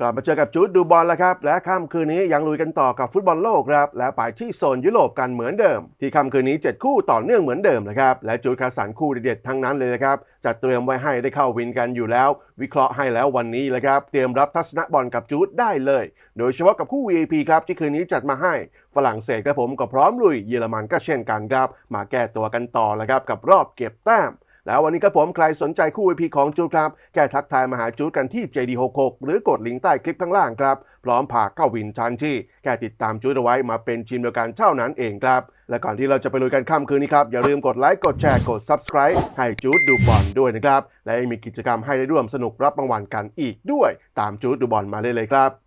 กลับมาเจอกับจูดดูบอลแล้วครับ และค่ำคืนนี้ยังลุยกันต่อกับฟุตบอลโลกครับ และไปที่โซนยุโรปกันเหมือนเดิม ที่ค่ำคืนนี้ 7 คู่ต่อเนื่องเหมือนเดิมนะครับ และจูดคัดสรรคู่เด็ดๆทั้งนั้นเลยนะครับจัดเตรียมไว้ให้ได้เข้าวินกันอยู่แล้ว วิเคราะห์ให้แล้ววันนี้เลยครับ เตรียมรับทัศนบอลกับจูดได้เลย โดยเฉพาะกับคู่ VIP ครับที่คืนนี้จัดมาให้ฝรั่งเศสครับผมก็พร้อมลุยเยอรมันก็เช่นกันครับมาแก้ตัวกันต่อแล้วครับกับรอบเก็บแต้ม แล้ววันนี้ครับผมใครสนใจคู่ VP ของจูดครับ แค่ทักทายมาหาจูดกันที่ JD66 หรือกดลิงก์ใต้คลิปข้างล่างครับ พร้อมพาเข้าวินทันทีแค่ติดตามจูดเอาไว้มาเป็นทีมเดียวกันเท่านั้นเองครับ และก่อนที่เราจะไปลุยกันค่ำคืนนี้ครับอย่าลืมกดไลค์กดแชร์กด Subscribe ให้จูดดูบอลด้วยนะครับและยังมีกิจกรรมให้ได้ร่วมสนุกรับรางวัลกันอีกด้วย ตามจูดดูบอลมาได้เลยครับ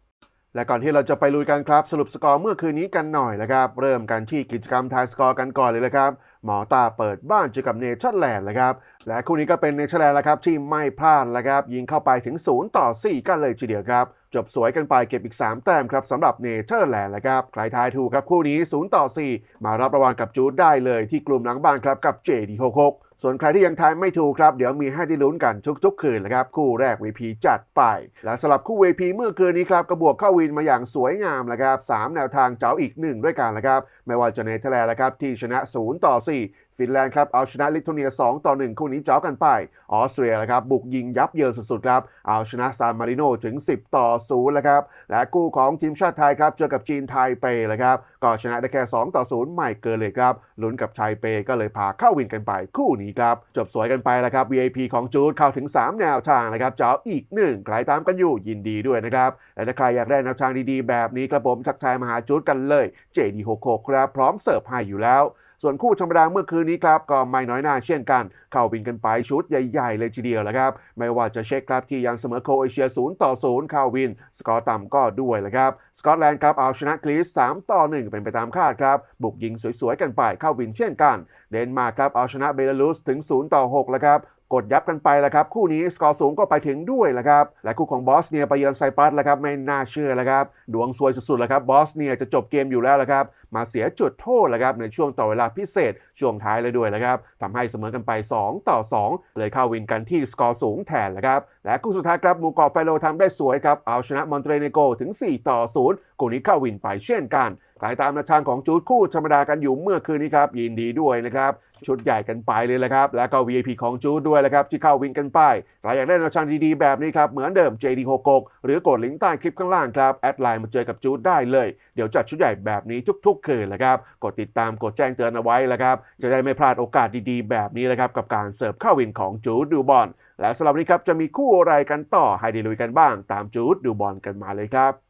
และก่อนที่เราจะไปลุยกันครับ สรุปสกอร์เมื่อคืนนี้กันหน่อยนะครับ เริ่มกันที่กิจกรรมทายสกอร์กันก่อนเลยนะครับ หมอตาเปิดบ้านเจอกับเนเธอร์แลนด์นะครับ และคู่นี้ก็เป็นเนเธอร์แลนด์แล้วครับที่ไม่พลาดแล้วครับ ยิงเข้าไปถึง 0 ต่อ 4 กันเลยทีเดียวครับ จบสวยกันไปเก็บอีก 3 แต้มครับสำหรับเนเธอร์แลนด์นะครับ ใครทายถูกครับคู่นี้ 0 ต่อ 4 มารับรางวัลกับจูดได้เลยที่กลุ่มหลังบ้านครับกับ JD66 ส่วนใครที่ยังทายไม่ถูกครับ เดี๋ยวมีให้ได้ลุ้นกันทุกๆ คืนนะครับ คู่แรก VP จัดไป และสำหรับคู่ VP เมื่อคืนนี้ครับกระบวกเข้าวินมาอย่างสวยงามนะครับ3แนวทางเจ้าอีกหนึ่งด้วยกันนะครับ ไม่ว่าจะเนเธอร์แลนด์นะครับที่ชนะ 0 ต่อ 4 ฟินแลนด์ครับเอาชนะลิทัวเนีย 2 ต่อ 1 คู่นี้เจ้ากันไป ออสเตรียนะครับบุกยิงยับเยินสุดๆครับเอาชนะซานมาริโนถึง 10 ต่อ0แล้วครับและคู่ของทีมชาติไทยครับเจอกับจีนไทยเปแล้วครับก็ชนะได้แค่ 2 ต่อ 0 ไม่เกินเลยครับลุ้นกับไทเปก็เลยพาเข้าวินกันไปคู่นี้ครับจบสวยกันไปแล้วครับ VIP ของจูดเข้าถึง 3 แนวทางนะครับเจ้าอีกหนึ่งใครตามกันอยู่ยินดีด้วยนะครับและถ้าใครอยากได้แนวทางดีๆ แบบนี้ครับผมทักทายมาหาจูดกันเลย JD66 ครับพร้อมเสิร์ฟให้อยู่แล้ว ส่วนคู่ธรรมดาเมื่อคืนนี้ครับก็ไม่น้อยหน้าเช่นกัน เข้าวินกันไปชุดใหญ่ๆ เลยทีเดียวแหละครับ ไม่ว่าจะเช็คครับที่ยังเสมอโครเอเชีย 0 ต่อ 0 เข้าวิน สกอร์ต่ำก็ด้วยแหละครับ สกอตแลนด์ครับเอาชนะกรีซ3 ต่อ 1 เป็นไปตามคาดครับ บุกยิงสวยๆ กันไปเข้าวินเช่นกัน เดนมาร์กครับเอาชนะเบลารุสถึง 0 ต่อ6แล้วครับ กดยับกันไปแล้วครับ คู่นี้สกอร์สูงก็ไปถึงด้วยแหละครับ และคู่ของบอสเนียไปเยือนไซปรัสแล้วครับไม่น่าเชื่อแล้วครับ ดวงซวยสุดๆแล้วครับบอสเนียจะจบเกมอยู่แล้วละครับ มาเสียจุดโทษแล้วครับในช่วงต่อเวลาพิเศษช่วงท้ายเลยด้วยนะครับทำให้เสมอกันไป 2 ต่อ 2 เลยเข้าวินกันที่สกอร์สูงแทนแหละครับ และคู่สุดท้ายครับมูกรอไฟโลทำได้สวยครับเอาชนะมอนเตเนโกถึง 4 ต่อ 0 คู่นี้เข้าวินไปเช่นกัน ใครตามแนวทางของจูดคู่ธรรมดากันอยู่เมื่อคืนนี้ครับยินดีด้วยนะครับชุดใหญ่กันไปเลยแหละครับ แล้วก็ VIP ของจูดด้วยแหละครับที่เข้าวินกันไปใครอยากได้แนวทางดีๆแบบนี้ครับเหมือนเดิม JD66 หรือกดลิงก์ใต้คลิปข้างล่างครับแอดไลน์มาเจอกับจูดได้เลย เดี๋ยวจัดชุดใหญ่แบบนี้ทุก ๆ คืนแหละครับกดติดตามกดแจ้งเตือนเอาไว้แหละครับจะได้ไม่พลาดโอกาสดีๆ แบบนี้แหละครับกับการเสิร์ฟเข้าวินของจูดดูบอลและสำหรับนนี้ครับจะมีคู่อะไรกันต่อให้ได้ลุยกันบ้าง ตามจูดดูบอลกันมาเลยครับ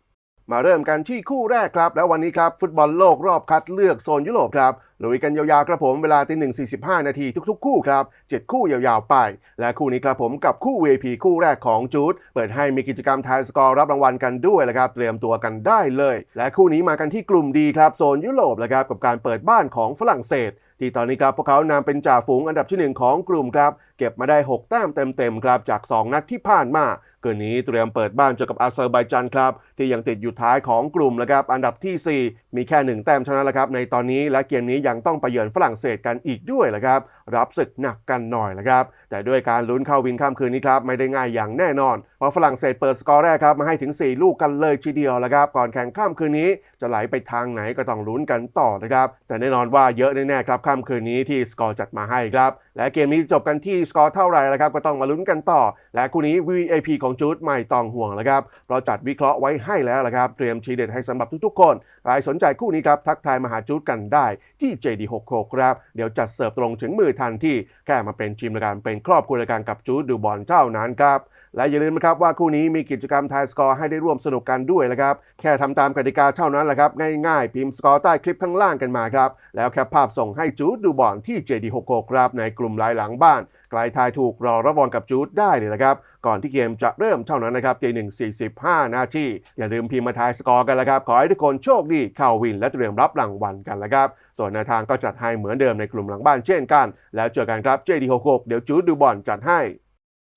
มาเริ่มกันที่คู่แรกครับ แล้ววันนี้ครับ ฟุตบอลโลกรอบคัดเลือกโซนยุโรปครับลุยกันยาวๆครับผมเวลาตีหนึ่งสี่สิบห้านาทีทุกๆ คู่ครับเจ็ดคู่ยาวๆไป และคู่นี้ครับผมกับคู่ VP คู่แรกของจูดเปิดให้มีกิจกรรมทายสกอร์รับรางวัลกันด้วยแหละครับเตรียมตัวกันได้เลย และคู่นี้มากันที่กลุ่มดีครับโซนยุโรปแหละครับกับการเปิดบ้านของฝรั่งเศสที่ตอนนี้ครับพวกเขานำเป็นจ่าฝูงอันดับทีหนึ่1 ของกลุ่มครับ เก็บมาได้ 6 แต้มเต็มๆครับจาก 2 นัดที่ผ่านมา เกินนี้เตรียมเปิดบ้านเจอกับอาเซอร์ไบจันครับ ที่ยังติดอยู่ท้ายของกลุ่มแล้วครับอันดับทีสี่ 4 มีแค่ 1 แต้มเท่านั้นแหละครับในตอนนี้และเกมนี้ยังต้องไปเยือนฝรั่งเศสกันอีกด้วยละครับรับศึกหนักกันหน่อยละครับแต่ด้วยการลุ้นเข้าวินข้ามคืนนี้ครับไม่ได้ง่ายอย่างแน่นอน เพราะฝรั่งเศสเปิดสกอร์แรกครับมาให้ถึง 4 ลูกกันเลยทีเดียวแหละครับก่อนแข่งข้ามคืนนี้จะไหลไปทางไหนก็ต้องลุ้นกันต่อนะครับแต่แน่นอนว่าเยอะแน่ๆครับค่ำคืนนี้ที่สกอร์จัดมาให้ครับและเกมนี้จบกันที่สกอร์เท่าไหร่ล้วครับก็ต้องมาลุ้นกันต่อ และคู่นี้ VIP ของจูดไม่ต้องห่วงแล้วครับเราจัดวิเคราะห์ไว้ให้แล้วละครับเตรียมทีเด็ดให้สำหรับทุกๆ คนใครสนใจคู่นี้ครับทักทายมาหาจูดกันได้ที่ JD66 ครับเดี๋ยวจัดเสิร์ฟตรงถึงมือทันที่แค่มาเป็นทีมในการเป็นครอบครัวในการกับจูดดูบอลเท่านั้นครับและอย่าลืมนะครับว่าคู่นี้มีกิจกรรมทายสกอร์ให้ได้ร่วมสนุกกันด้วยนะครับแค่ทำตามกติกาเท่านั้นแหละครับง่ายๆ พิมพ์สกอร์ใต้คลิปข้างล่างกันมาครับแล้วแคปภาพส่งให้จูดดูบอลที่ JD66 ครับในกลุ่มไลน์หลังบ้านใครทายถูกรอรับบอลกับจูดได้เลยนะครับก่อนที่เกมจะเริ่มเท่านั้นนะครับตีหนึ่งสี่สิบห้านาทีอย่าลืมพิมพ์มาทายสกอร์กันแล้วครับ ขอให้ทุกคนโชคดีเข้าวินและเตรียมรับรางวัลกันแล้วครับ ส่วนในทางก็จัดให้เหมือนเดิมในกลุ่มหลังบ้านเช่นกัน แล้วเจอกันครับเจดีหกหกเดี๋ยวจูดดูบอลจัดให้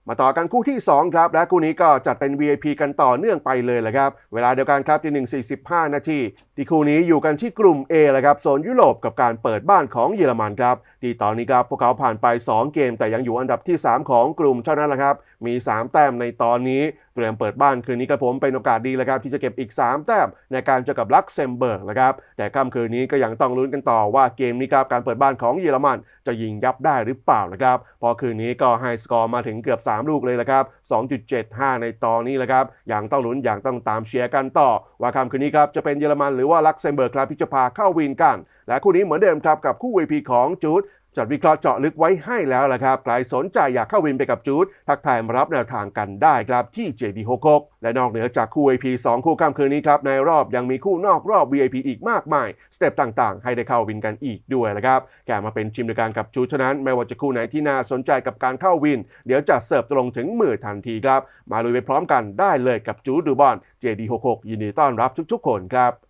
มาต่อกันคู่ที่ 2 ครับ และคู่นี้ก็จัดเป็น VIP กันต่อเนื่องไปเลยแหละครับ เวลาเดียวกันครับที่ 1.45 นาที ที่คู่นี้อยู่กันที่กลุ่ม A แหละครับโซนยุโรปกับการเปิดบ้านของเยอรมันครับ ที่ตอนนี้ครับพวกเขาผ่านไป 2 เกมแต่ยังอยู่อันดับที่ 3 ของกลุ่มเท่านั้นแหละครับ มี 3 แต้มในตอนนี้ รมเปิดบ้านคืนนี้ครับผมเป็นโอกาสดีเลยครับที่จะเก็บอีก 3 แต้มในการเจอกับลักเซมเบิร์กนะครับแต่ค่ำคืนนี้ก็ยังต้องลุ้นกันต่อว่าเกมนี้ครับการเปิดบ้านของเยอรมัน จะยิงยับได้หรือเปล่านะครับพอคืนนี้ก็ให้สกอร์มาถึงเกือบ 3 ลูกเลยละครับ 2.75 ในตอนนี้แหละครับอย่างต้องลุ้นอย่างต้องตามเชียร์กันต่อ ว่าค่ำคืนนี้ครับจะเป็นเยอรมันหรือว่าลักเซมเบิร์กครับที่จะพาเข้าวินกัน และคู่นี้เหมือนเดิมครับกับคู่ VP ของจูด จัดวิเคราะห์เจาะลึกไว้ให้แล้วละครับ ใครสนใจอยากเข้าวินไปกับจูด ทักทายมารับแนวทางกันได้ครับที่ JD66 และนอกเหนือจากคู่ VIP 2 คู่ค่ำคืนนี้ครับ ในรอบยังมีคู่นอกรอบ VIP อีกมากมาย สเต็ปต่างๆ ให้ได้เข้าวินกันอีกด้วยละครับ แกมาเป็นชิมด้วยกันกับจูดเท่านั้น ไม่ว่าจะคู่ไหนที่น่าสนใจกับการเข้าวิน เดี๋ยวจะเสิร์ฟตรงถึงมือทันทีครับ มาลุยไปพร้อมกันได้เลยกับจูดดูบอล JD66 ยินดีต้อนรับทุกๆ คนครับ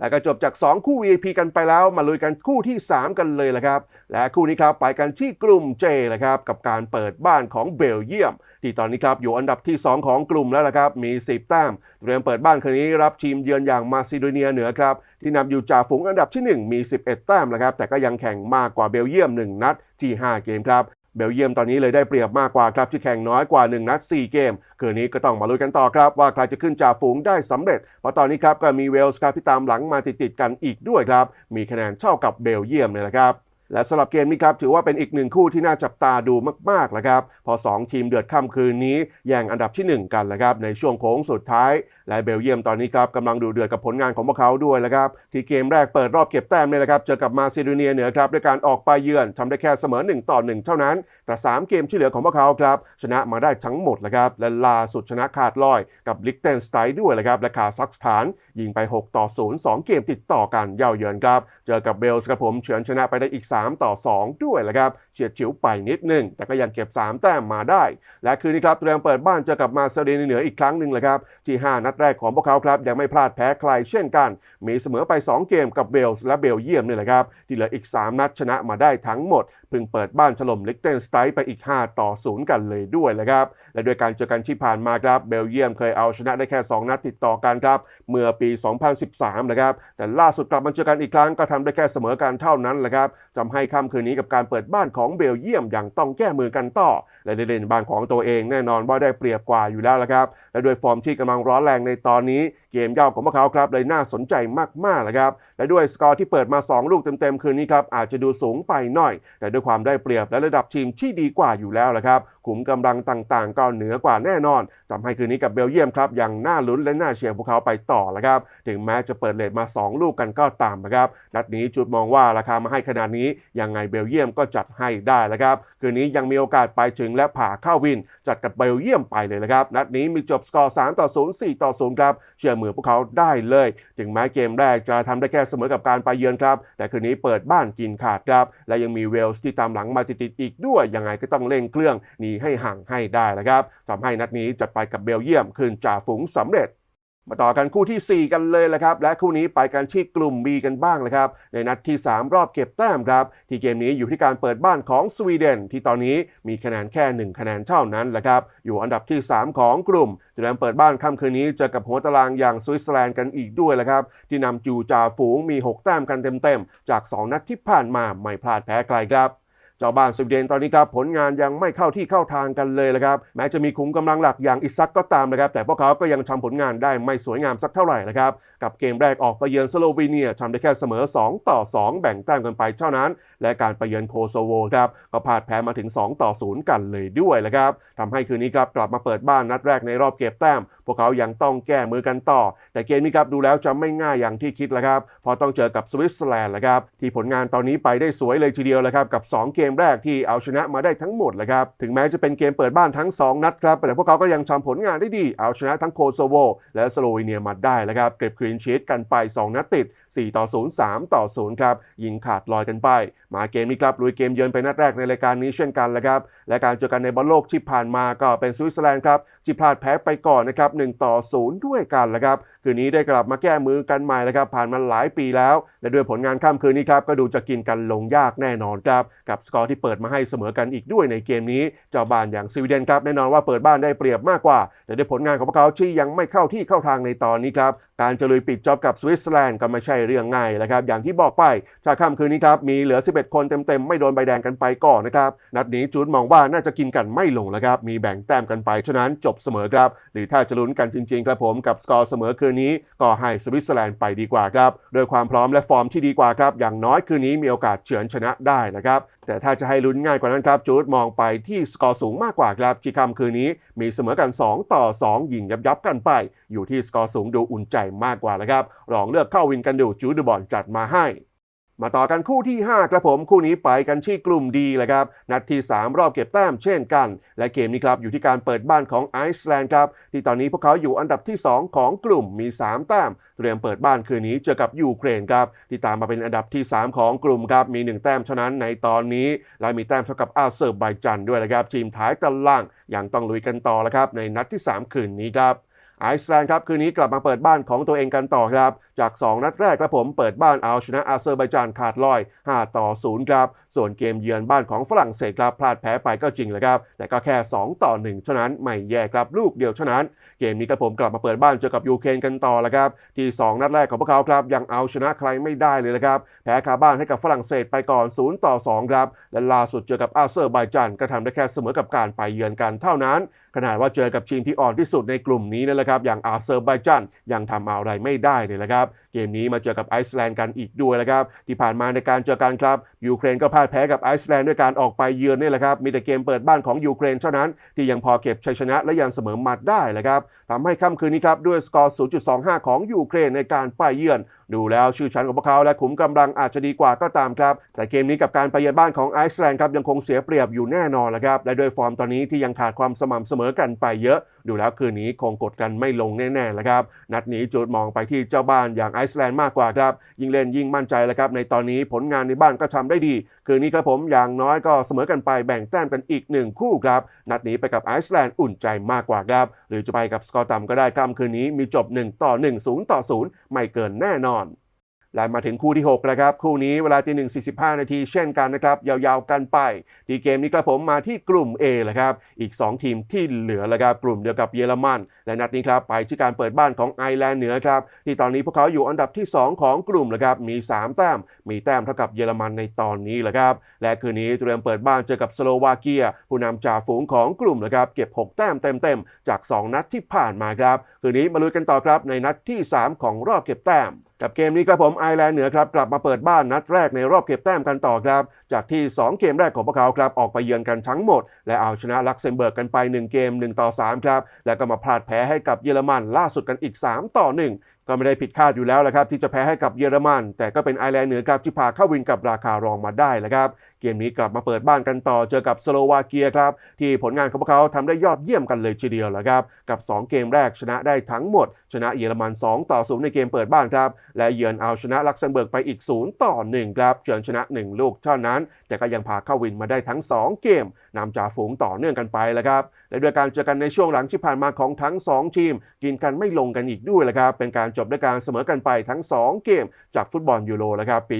และก็จบจาก 2 คู่ VIP กันไปแล้วมาลุยกันคู่ที่ 3 กันเลยละครับ และคู่นี้ครับไปกันที่กลุ่ม J ละครับกับการเปิดบ้านของเบลเยียม ที่ตอนนี้ครับอยู่อันดับที่ 2 ของกลุ่มแล้วละครับมี 10 แต้มเตรียมเปิดบ้านคืนนี้รับทีมเยือนอย่างมาซิโดเนียเหนือครับที่นำอยู่จ่าฝูงอันดับที่ 1 มี 11 แต้มล้วครับแต่ก็ยังแข่งมากกว่าเบลเยียม 1 นัดที่ 5 เกมครับ เบลเยียมตอนนี้เลยได้เปรียบมากกว่าครับที่แข่งน้อยกว่า 1 นัด 4 เกม คืนนี้ก็ต้องมาลุ้นกันต่อครับ ว่าใครจะขึ้นจ่าฝูงได้สำเร็จ เพราะตอนนี้ครับก็มีเวลส์ครับที่ตามหลังมาติดๆกันอีกด้วยครับ มีคะแนนเท่ากับเบลเยียมเลยนะครับ และสำหรับเกมนี้ครับถือว่าเป็นอีกหนึ่งคู่ที่น่าจับตาดูมากๆแล้วครับพอ 2 ทีมเดือดค่ำคืนนี้แย่งอันดับที่ 1 กันแล้วครับในช่วงโค้งสุดท้าย และเบลเยียมตอนนี้ครับกำลังดูเดือดกับผลงานของพวกเขาด้วยแล้วครับที่เกมแรกเปิดรอบเก็บแต้มเนี่ยแหละครับเจอกับมาซิโดเนียเหนือครับด้วยการออกไปเยือนทำได้แค่เสมอ 1 ต่อ 1 เท่านั้น แต่ 3 เกมที่เหลือของพวกเขาครับชนะมาได้ทั้งหมดแล้วครับและล่าสุดชนะขาดลอยกับลิกเทนสไตน์ด้วยแล้วครับและคาซัคสถานยิงไป 6 ต่อ 0 2 เกมติดต่อกันเย่าเยือนครับเจอกับเบลส์ครับผมเฉือนชนะไปได้อีก3ต่อ 2 ด้วยแหละครับเฉียดฉิวไปนิดหนึง แต่ก็ยังเก็บ 3 แต้มมาได้ และคืนนี้ครับเตรียมเปิดบ้านเจอกับมาซิโดนเหนืออีกครั้งหนึ่งแหละครับที่ 5 นัดแรกของพวกเขาครับยังไม่พลาดแพ้ใครเช่นกัน มีเสมอไป 2 เกมกับเบลส์และเบลเยียมนี่แหละครับที่เหลืออีก 3 นัดชนะมาได้ทั้งหมดเพิ่งเปิดบ้านถล่มลิกเทนสไตน์ไปอีก 5 ต่อ 0 กันเลยด้วยแหละครับและด้วยการเจอกันที่ผ่านมาครับเบลเยียมเคยเอาชนะได้แค่ 2 นัดติดต่อกันครับเมื่อปี 2013นะครับแต่ล่าสุดกลับมาเจอกันอีกครั้งก็ทำได้แค่เสมอกันเท่านั้นแหละครับทำให้ค่ำคืนนี้กับการเปิดบ้านของเบลเยียมอย่างต้องแก้มือกันต่อ และได้เล่นบ้านของตัวเองแน่นอนว่าได้เปรียบกว่าอยู่แล้วละครับ และด้วยฟอร์มที่กำลังร้อนแรงในตอนนี้เกมเย่าของพวกเขาครับเลยน่าสนใจมากๆเลยครับและด้วยสกอร์ที่เปิดมา 2 ลูกเต็มๆคืนนี้ครับอาจจะดูสูงไปหน่อย แต่ด้วยความได้เปรียบและระดับทีมที่ดีกว่าอยู่แล้วละครับขุมกำลังต่างๆ ก็เหนือกว่าแน่นอนทำให้คืนนี้กับเบลเยียมครับยังน่าลุ้นและน่าเชียร์พวกเขาไปต่อละครับถึงแม้จะเปิดเลทมา 2 ลูกกันก็ตามนะครับนัดนี้จุดมองว่าราคามาให้ขนาดนี้ยังไงเบลเยียมก็จัดให้ได้แล้วครับคืนนี้ยังมีโอกาสไปถึงและผ่าเข้าวิน จัดกับเบลเยียมไปเลยนะครับนัดนี้มีจบสกอร์3ต่อ0 4ต่อ0ครับเชื่อมอพวกเขาได้เลย ถึงแม้เกมแรกจะทำได้แค่เสมอกับการไปเยือนครับ แต่คืนนี้เปิดบ้านกินขาดครับ และยังมีเวลส์ที่ตามหลังมาติดๆอีกด้วย ยังไงก็ต้องเร่งเครื่องหนีให้ห่างให้ได้แล้วครับทำให้นัดนี้จัดไปกับเบลเยียมคืนจ่าฝูงสำเร็จ มาต่อกันคู่ทีสี่ 4 กันเลยแหละครับ และคู่นี้ไปกันที่กลุ่ม B กันบ้างเลยครับ ในนัดที่ 3 รอบเก็บแต้มครับ ที่เกมนี้อยู่ที่การเปิดบ้านของสวีเดน ที่ตอนนี้มีคะแนนแค่ 1 คะแนนเท่านั้นแหละครับ อยู่อันดับที่ 3 ของกลุ่มเตรียมเปิดบ้านค่ำคืนนี้เจอกับหัวตารางอย่างสวิตเซอร์แลนด์กันอีกด้วยแหละครับ ที่นำจูจ่าฝูงมี 6 แต้มกันเต็มๆจาก 2 นัดที่ผ่านมาไม่พลาดแพ้ใครครับ เจ้าบ้านสวีเดนตอนนี้ครับผลงานยังไม่เข้าที่เข้าทางกันเลยนะครับแม้จะมีขุมกำลังหลักอย่างอิซักก็ตามนะครับแต่พวกเขาก็ยังทำผลงานได้ไม่สวยงามสักเท่าไหร่นะครับกับเกมแรกออกไปเยือนสโลวีเนียทำได้แค่เสมอ 2 ต่อ 2 แบ่งแต้มกันไปเท่านั้น และการไปเยือนโคโซโวครับก็พลาดแพ้มาถึง 2 ต่อ 0 กันเลยด้วยนะครับทำให้คืนนี้ครับกลับมาเปิดบ้านนัดแรกในรอบเก็บแต้ม พวกเขายังต้องแก้มือกันต่อ แต่เกมนี้ครับดูแล้วจะไม่ง่ายอย่างที่คิดแล้วครับพอต้องเจอกับสวิตเซอร์แลนด์แหละครับที่ผลงานตอนนี้ไปได้สวยเลยทีเดียวเลยครับกับ 2 เกมแรกที่เอาชนะมาได้ทั้งหมดเลยครับ ถึงแม้จะเป็นเกมเปิดบ้านทั้ง 2 นัดครับ แต่พวกเขาก็ยังทำผลงานได้ดี เอาชนะทั้งโคโซโวและสโลวีเนียมาได้แล้วครับ เก็บคลีนชีตกันไป 2 นัดติด 4 ต่อ 0 3 ต่อ 0 ครับ ยิงขาดลอยกันไป มาเกมนี้ครับลุยเกมเยือนไปนัดแรกในรายการนี้เช่นกันแหละครับ และการเจอกันในบอลโลกที่ผ่านมาก็เป็นสวิตเซอร์แลนด์ครับที่พลาดแพ้ไปก่อนนะครับ1ต่อ 0 ด้วยกันแหละครับ คืนนี้ได้กลับมาแก้มือกันใหม่แล้วครับ ผ่านมาหลายปีแล้ว และด้วยผลงานค่ำคืนนี้ครับก็ดูจะกินกันลงยากแน่นอนครับกับสกอร์ที่เปิดมาให้เสมอกันอีกด้วยในเกมนี้ เจ้าบ้านอย่างสวีเดนครับแน่นอนว่าเปิดบ้านได้เปรียบมากกว่า แต่ด้วยผลงานของพวกเขาที่ยังไม่เข้าที่เข้าทางในตอนนี้ครับ การจะลุยปิดจ็อบกับสวิตเซอร์แลนด์ก็ไม่ใช่เรื่องง่ายนะครับ อย่างที่บอกไปชาค่ำคืนนี้ครับมีเหลือ 11 คนเต็มๆ ไม่โดนใบแดงกันไปก่อนนะครับ นัดนี้จูดมองว่าน่าจะกินกันไม่ลงแล้วครับ มีแบ่งแต้มกันไป ฉะนั้นจบเสมอครับ หรือถ้าจะลุ้นกันจริงๆครับผมกับสกอร์เสมอคืนนี้ ก็ให้สวิตเซอร์แลนด์ไปดีกว่าครับโดยความพร้อมและฟอร์มที่ดีกว่าครับอย่างน้อยคืนนี้มีโอกาสเฉือนชนะได้นะครับแต่ถ้าจะให้ลุ้นง่ายกว่านั้นครับจูดมองไปที่สกอร์สูงมากกว่าครับที่คำคืนนี้มีเสมอกัน 2 ต่อ 2 ยิงยับยับกันไป อยู่ที่สกอร์สูงดูอุ่นใจมากกว่านะครับลองเลือกเข้าวินกันดูจูดดูบอลจัดมาให้ มาต่อกันคู่ที่ 5 ครับผมคู่นี้ไปกันที่กลุ่มดีเลยครับ นัดที่ 3 รอบเก็บแต้มเช่นกัน และเกมนี้ครับอยู่ที่การเปิดบ้านของไอซ์แลนด์ครับ ที่ตอนนี้พวกเขาอยู่อันดับที่ 2 ของกลุ่มมี 3 แต้ม เตรียมเปิดบ้านคืนนี้เจอกับยูเครนครับ ที่ตามมาเป็นอันดับที่ 3 ของกลุ่มครับ มี 1 แต้มเท่านั้นในตอนนี้ และมีแต้มเท่ากับอาเซอร์ไบจันด้วยนะครับทีมท้ายตารางยังต้องลุยกันต่อแล้วครับในนัดที่ 3 คืนนี้ครับ ไอซ์แลนด์ครับคืนนี้กลับมาเปิดบ้านของตัวเองกันต่อครับ จาก 2 นัดแรกครับผมเปิดบ้านเอาชนะอาเซอร์ไบจานขาดลอย 5 ต่อ 0 ครับ ส่วนเกมเยือนบ้านของฝรั่งเศสครับพลาดแพ้ไปก็จริงเลยครับ แต่ก็แค่ 2 ต่อ 1 เท่านั้นไม่แย่ครับลูกเดียวเท่านั้น เกมนี้ครับผมกลับมาเปิดบ้านเจอกับยูเครนกันต่อแล้วครับที่ 2 นัดแรกของพวกเขาครับยังเอาชนะใครไม่ได้เลยนะครับแพ้คาบ้านให้กับฝรั่งเศสไปก่อน 0 ต่อ 2 ครับและล่าสุดเจอกับอาเซอร์ไบจานก็ทำได้แค่เสมอกับการไปเยือนกันเท่านั้น ขนาดว่าเจอกับทีมที่อ่อนที่สุดในกลุ่มนี้นั่นแหละครับอย่างอาเซอร์ไบจันยังทำอะไรไม่ได้เลยนะครับ เกมนี้มาเจอกับไอซ์แลนด์กันอีกด้วยนะครับที่ผ่านมาในการเจอกันครับยูเครนก็พ่ายแพ้กับไอซ์แลนด์ด้วยการออกไปเยือนนี่แหละครับมีแต่เกมเปิดบ้านของยูเครนเท่านั้น ที่ยังพอเก็บชัยชนะและยังเสมอมาได้เลยครับทำให้ค่ำคืนนี้ครับด้วยสกอร์ 0.25 ของยูเครนในการไปเยือน ดูแล้วชื่อชั้นของพวกเขาและขุมกำลังอาจจะดีกว่าก็ตามครับ แต่เกมนี้กับการไปเยือนบ้านของไอซ์แลนด์ครับยังคงเสียเปรียบอยู่แน่นอนแหละครับและด้วยฟอร์มตอนนี้ที่ยังขาดความสม่ำเสมอกันไปเยอะ ดูแล้วคืนนี้คงกดกันไม่ลงแน่ๆแหละครับ นัดนี้จุดมองไปที่เจ้าบ้านอย่างไอซ์แลนด์มากกว่าครับ ยิ่งเล่นยิ่งมั่นใจแล้วครับ ในตอนนี้ผลงานในบ้านก็ทำได้ดี คืนนี้ครับผมอย่างน้อยก็เสมอกันไปแบ่งแต้มกันอีกหนึ่งคู่ครับ นัดนี้ไปกับไอซ์แลนด์อุ่นใจมากกว่าครับ หรือจะไปกับสกอร์ต่ำก็ได้ค่ำคืนนี้มีจบ 1 ต่อ 1 0 ต่อ 0 ไม่เกินแน่นอน และมาถึงคู่ที่6แล้วครับคู่นี้เวลาที่ 1 45 นาทีเช่นกันนะครับ ยาวๆกันไป ทีเกมนี้ครับผมมาที่กลุ่ม A แหละครับ อีก 2 ทีมที่เหลือแล้วครับกลุ่มเดียวกับเยอรมัน และนัดนี้ครับไปที่การเปิดบ้านของไอร์แลนด์เหนือครับ ที่ตอนนี้พวกเขาอยู่อันดับที่ 2 ของกลุ่มแล้วครับมี 3 แต้ม มีแต้มเท่ากับเยอรมันในตอนนี้แหละครับ และคืนนี้เตรียมเปิดบ้านเจอกับสโลวาเกีย ผู้นำจ่าฝูงของกลุ่มนะครับเก็บ 6 แต้มเต็มๆจาก 2 นัดที่ผ่านมาครับคืนนี้มาลุ้นกันต่อครับในนัดที่ 3 ของรอบเก็บแต้ม กับเกมนี้ครับผมไอร์แลนด์เหนือครับกลับมาเปิดบ้านนัดแรกในรอบเก็บแต้มกันต่อครับ จากที่ 2 เกมแรกของพวกเขาครับออกไปเยือนกันทั้งหมด และเอาชนะลักเซมเบิร์กกันไป 1 เกม 1 ต่อ 3 ครับ แล้วก็มาพลาดแพ้ให้กับเยอรมันล่าสุดกันอีก 3 ต่อ 1 ก็ไม่ได้ผิดคาดอยู่แล้วแหละครับที่จะแพ้ให้กับเยอรมัน แต่ก็เป็นไอร์แลนด์เหนือครับที่พาเข้าวินกับราคารองมาได้แหละครับ เกมนี้กลับมาเปิดบ้านกันต่อเจอกับสโลวาเกียครับที่ผลงานของพวกเขาทำได้ยอดเยี่ยมกันเลยทีเดียวแหละครับกับ 2 เกมแรกชนะได้ทั้งหมด ชนะเยอรมัน 2 ต่อ0ในเกมเปิดบ้านครับและเยือนเอาชนะลักเซมเบิร์กไปอีก 0 ต่อ 1 ครับเฉือนชนะ 1 ลูกเท่านั้น แต่ก็ยังพาเข้าวินมาได้ทั้ง 2 เกมนำจ่าฝูงต่อเนื่องกันไปแล้วครับและด้วยการเจอกันในช่วงหลังที่ผ่านมาของทั้ง 2 ทีม กินกันไม่ลงกันอีกด้วยละครับเป็นการจบด้วยการเสมอกันไปทั้ง 2 เกมจากฟุตบอลยูโรแล้วครับปี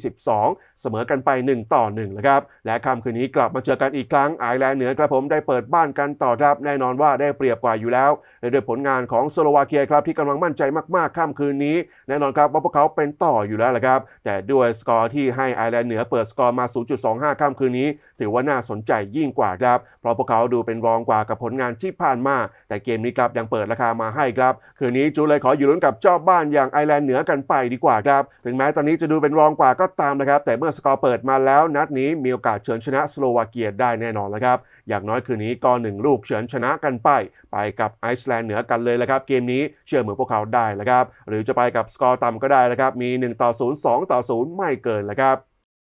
2022 เสมอกันไป 1 ต่อ1แล้วครับและค่ำคืนนี้กลับมาเจอกันอีกครั้งไอร์แลนด์เหนือครับผมได้เปิดบ้านกันต่อครับแน่นอนว่าได้เปรียบกว่าอยู่แล้วและด้วยผลงานของสโลวาเกียครับที่กำลังมั่นใจมากๆค่ำคืนนี้ แน่นอนครับว่าพวกเขาเป็นต่ออยู่แล้วแหละครับ แต่ด้วยสกอร์ที่ให้ไอร์แลนด์เหนือเปิดสกอร์มา 0.25 ค่ำคืนนี้ ถือว่าน่าสนใจยิ่งกว่าครับ เพราะพวกเขาดูเป็นรองกว่ากับผลงานที่ผ่านมา แต่เกมนี้ครับยังเปิดราคามาให้ครับ คืนนี้จูเลยขออยู่ลุ้นกับเจ้าบ้านอย่างไอร์แลนด์เหนือกันไปดีกว่าครับ ถึงแม้ตอนนี้จะดูเป็นรองกว่าก็ตามนะครับ แต่เมื่อสกอร์เปิดมาแล้วนัดนี้มีโอกาสเฉือนชนะสโลวาเกียได้แน่นอนแล้วครับ อย่างน้อยคืนนี้ก็หนึ่งลูกเฉือนชนะกันไป ไปกับไอซ์แลนด์เหนือกันเลยละครับ เกมนี้เชื่อมือพวกเขาได้ละครับ หรือจะไปกับสกอร์ต่ำก็ได้แล้วครับ มี 1 ต่อ 0 2 ต่อ 0 ไม่เกินละครับ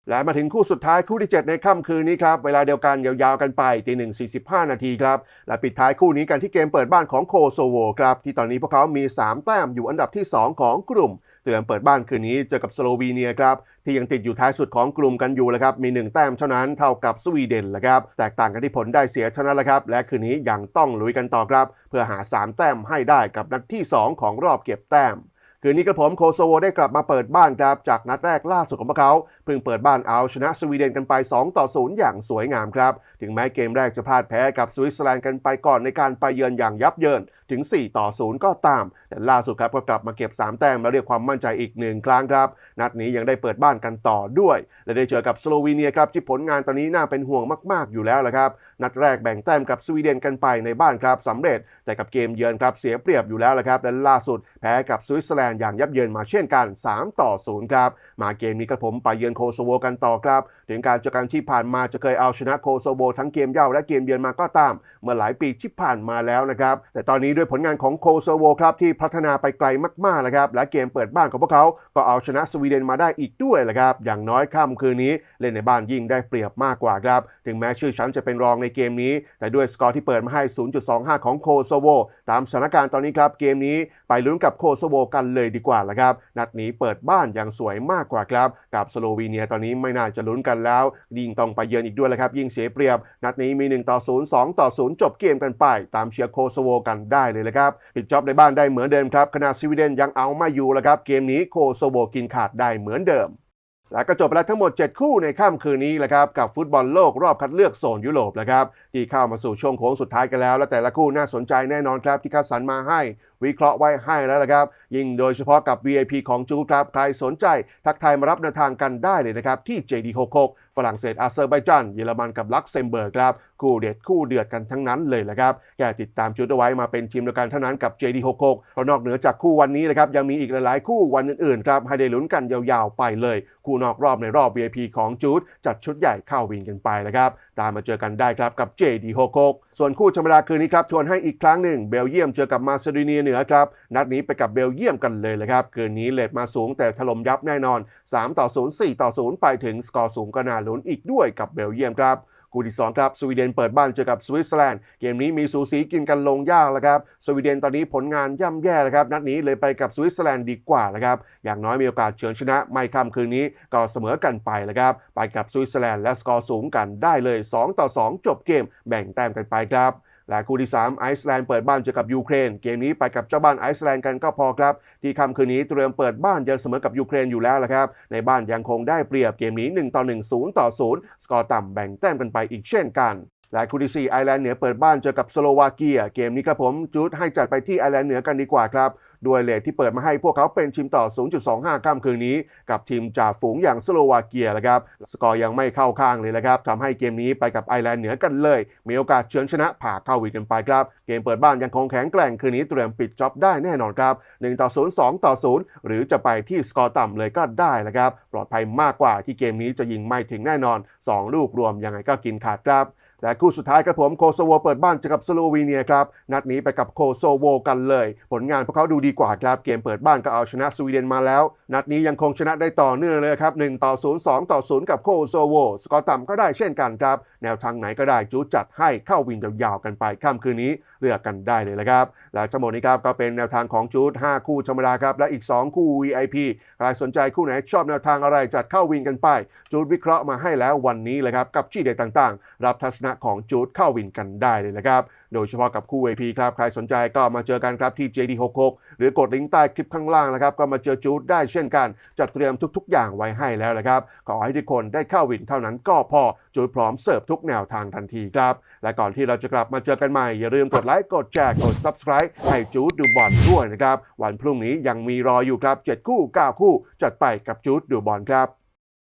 และมาถึงคู่สุดท้ายคู่ที่ 7 ในค่ำคืนนี้ครับ เวลาเดียวกันยาวๆกันไปตีหนึ่งสี่สิบห้านาทีครับ และปิดท้ายคู่นี้กันที่เกมเปิดบ้านของโคโซโวครับ ที่ตอนนี้พวกเขามี 3 แต้มอยู่อันดับที่ 2 ของกลุ่มเตรียมเปิดบ้านคืนนี้เจอกับสโลวีเนียครับที่ยังติดอยู่ท้ายสุดของกลุ่มกันอยู่แล้วครับ มี 1 แต้มเท่านั้นเท่ากับสวีเดนแหละครับ แตกต่างกันที่ผลได้เสียเท่านั้นและครับ และคืนนี้ยังต้องลุยกันต่อครับ เพื่อหา 3 แต้มให้ได้กับนัดที่ 2 ของรอบเก็บแต้ม คืนนี้กระผมโคโซโวได้กลับมาเปิดบ้านครับจากนัดแรกล่าสุดของพวกเขาเพิ่งเปิดบ้านเอาชนะสวีเดนกันไป 2 ต่อ 0 อย่างสวยงามครับ ถึงแม้เกมแรกจะพลาดแพ้กับสวิตเซอร์แลนด์กันไปก่อนในการไปเยือนอย่างยับเยินถึง 4 ต่อ 0 ก็ตาม แต่ล่าสุดครับก็กลับมาเก็บ 3 แต้มแล้วเรียกความมั่นใจอีกหนึ่งครั้งครับนัดนี้ยังได้เปิดบ้านกันต่อด้วย และได้เจอกับสโลวีเนียครับที่ผลงานตอนนี้น่าเป็นห่วงมาก ๆ อยู่แล้วละครับนัดแรกแบ่งแต้มกับสวีเดนกันไปในบ้านครับสำเร็จ แต่กับเกมเยือนครับเสียเปรียบอยู่แล้วละครับและล่าสุดแพ้กับสวิตเซอร์แลนด์อย่างยับเยินมาเช่นกัน 3 ต่อ 0 ครับ มาเกมนี้กระผมไปเยือนโคโซโวกันต่อครับ ถึงการเจอกันที่ผ่านมาจะเคยเอาชนะโคโซโวทั้งเกมเย่าและเกมเยือนมาก็ตาม เมื่อหลายปีที่ผ่านมาแล้วนะครับ แต่ตอนนี้ด้วยผลงานของโคโซโวครับที่พัฒนาไปไกลมากๆนะครับ และเกมเปิดบ้านของพวกเขา ก็เอาชนะสวีเดนมาได้อีกด้วยแหละครับ อย่างน้อยค่ำคืนนี้เล่นในบ้านยิ่งได้เปรียบมากกว่าครับ ถึงแม้ชื่อชั้นจะเป็นรองในเกมนี้ แต่ด้วยสกอร์ที่เปิดมาให้ 0.25 ของโคโซโว ตามสถานการณ์ตอนนี้ครับ เกมนี้ไปลุ้นกับโคโซโวกันเลยดีกว่าละครับ นัดนี้เปิดบ้านอย่างสวยมากกว่าครับ กับสโลวีเนียตอนนี้ไม่น่าจะลุ้นกันแล้ว ยิ่งต้องไปเยือนอีกด้วยละครับ ยิ่งเสียเปรียบ นัดนี้มี 1 ต่อ 0 2 ต่อ 0 จบเกมกันไป ตามเชียร์โคโซโวกันได้เลยละครับปิดจ็อบในบ้านได้เหมือนเดิมครับขณะสวีเดนยังเอาไม่อยู่ละครับ เกมนี้โคโซโวกินขาดได้เหมือนเดิมและก็จบไปแล้วทั้งหมด 7 คู่ในค่ำคืนนี้แหละครับกับฟุตบอลโลกรอบคัดเลือกโซนยุโรปนะครับที่เข้ามาสู่ช่วงโค้งสุดท้ายกันแล้ว และแต่ละคู่น่าสนใจแน่นอนครับที่คัดสรรมาให้ วิเคราะห์ไว้ให้แล้วละครับ ยิ่งโดยเฉพาะกับ VIP ของจูครับใครสนใจ ทักทายมารับแนวทางกันได้เลยนะครับ ที่ JD66 ฝรั่งเศสอาเซอร์ไบจานเยอรมันกับลักเซมเบิร์กครับ คู่เด็ดคู่เดือดกันทั้งนั้นเลยแหละครับแค่ติดตามชุดเอาไว้มาเป็นทีมเดียวกันเท่านั้นกับ JD66 เพราะนอกเหนือจากคู่วันนี้นะครับยังมีอีกหลายๆ คู่วันอื่นๆครับให้ได้ลุ้นกันยาวๆไปเลย คู่นอกรอบในรอบ VIP ของจูดจัดชุดใหญ่เข้าวินกันไปนะครับ ตามมาเจอกันได้ครับกับ JD66 ส่วนคู่ธรรมดาคืนนี้ครับทวนให้อีกครั้งหนึ่งเบลเยียมเจอกับมาซิโดเนียเหนือครับ นัดนี้ไปกับเบลเยียมกันเลยเลยครับ คืนนี้เลทมาสูงแต่ถล่มยับแน่นอน 3 ต่อ 0 4 ต่อ 0 ไปถึงสกอร์สูงก็น่าลุ้นอีกด้วยกับเบลเยียมครับ คู่ที่สองครับสวีเดนเปิดบ้านเจอกับสวิตเซอร์แลนด์เกมนี้มีสูสีกินกันลงยากแล้วครับสวีเดนตอนนี้ผลงานย่ำแย่แล้วครับนัดนี้เลยไปกับสวิตเซอร์แลนด์ดีกว่าแล้วครับอย่างน้อยมีโอกาสเฉือนชนะไม่ค่ำคืนนี้ก็เสมอกันไปแล้วครับไปกับสวิตเซอร์แลนด์และสกอร์สูงกันได้เลย 2 ต่อ 2 จบเกมแบ่งแต้มกันไปครับ และคู่ที่ 3 ไอซ์แลนด์เปิดบ้านเจอกับยูเครน เกมนี้ไปกับเจ้าบ้านไอซ์แลนด์กันก็พอครับ ที่ค่ำคืนนี้เตรียมเปิดบ้านเยือนเสมอกับยูเครนอยู่แล้วละครับ ในบ้านยังคงได้เปรียบเกมนี้ 1 ต่อ 1 0 ต่อ 0 สกอร์ต่ำแบ่งแต้มกันไปอีกเช่นกันและคู่ที่ 4 ไอร์แลนด์เหนือเปิดบ้านเจอกับสโลวาเกีย เกมนี้ครับผมจูดให้จัดไปที่ไอร์แลนด์เหนือกันดีกว่าครับ ด้วยเลทที่เปิดมาให้พวกเขาเป็นทีมต่อ 0.25ค่ำคืนนี้ กับทีมจ่าฝูงอย่างสโลวาเกียแหละครับ สกอร์ยังไม่เข้าข้างเลยนะครับทำให้เกมนี้ไปกับไอร์แลนด์เหนือกันเลย มีโอกาสเฉือนชนะผ่าเข้าวีกันไปครับ เกมเปิดบ้านยังคงแข็งแกร่งคืนนี้เตรียมปิดจ็อบได้แน่นอนครับ1ต่อ0 2ต่อ0หรือจะไปที่สกอร์ต่ำเลยก็ได้แหละครับ ปลอดภัยมากกว่าที่เกมนี้จะยิงไม่ถึงแน่นอน 2 ลูกรวมยังไงก็กินขาดครับและคู่สุดท้ายครับผมโคโซโวเปิดบ้านเจอกับสโลวีเนียครับนัดนี้ไปกับโคโซโวกันเลย ผลงานพวกเขาดูดีกว่าครับเกมเปิดบ้านก็เอาชนะสวีเดนมาแล้ว นัดนี้ยังคงชนะได้ต่อเนื่องเลยครับ1ต่อ0 2ต่อ0กับโคโซโว สกอร์ต่ำก็ได้เช่นกันครับ แนวทางไหนก็ได้จูจัดให้เข้าวินยาวๆกันไปค่ำคืนนี้เลือกกันได้เลยละครับและทั้งหมดนี้ครับก็เป็นแนวทางของจูด5คู่ธรรมดาครับและอีก 2 คู่ VIP ใครสนใจคู่ไหนชอบแนวทางอะไรจัดเข้าวินกันไป จูดวิเคราะห์มาให้แล้ววันนี้เลยครับกับชี้เด็ดต่างๆ รับทัศนะของจูดเข้าวินกันได้เลยนะครับ โดยเฉพาะกับคู่ VIP ครับ ใครสนใจก็มาเจอกันครับที่ JD66 หรือกดลิงก์ใต้คลิปข้างล่างนะครับ ก็มาเจอจูดได้เช่นกัน จัดเตรียมทุก ๆ อย่างไว้ให้แล้วนะครับ ขอให้ทุกคนได้เข้าวินเท่านั้นก็พอ จูดพร้อมเสิร์ฟทุกแนวทางทันทีครับ และก่อนที่เราจะกลับมาเจอกันใหม่ อย่าลืมกดไลค์ กดแชร์ กด Subscribe ให้จูดดูบอลด้วยนะครับ วันพรุ่งนี้ยังมีรออยู่ครับ 7 คู่ 9 คู่ จัดไปกับจูดดูบอลครับ